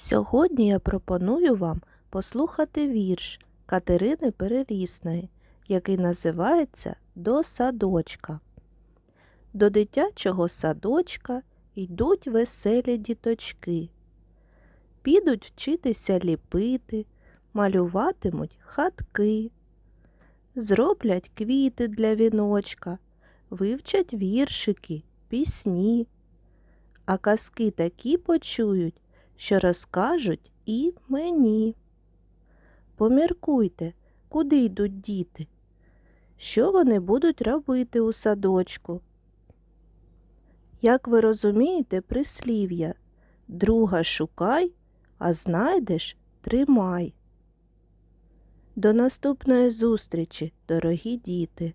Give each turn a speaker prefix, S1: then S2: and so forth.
S1: Сьогодні я пропоную вам послухати вірш Катерини Перелісної, який називається До садочка. До дитячого садочка йдуть веселі діточки. Підуть вчитися ліпити, малюватимуть хатки. Зроблять квіти для віночка, вивчать віршики, пісні. А казки такі почують, що розкажуть і мені. Поміркуйте, куди йдуть діти, що вони будуть робити у садочку. Як ви розумієте, прислів'я друга шукай, а знайдеш тримай. До наступної зустрічі, дорогі діти!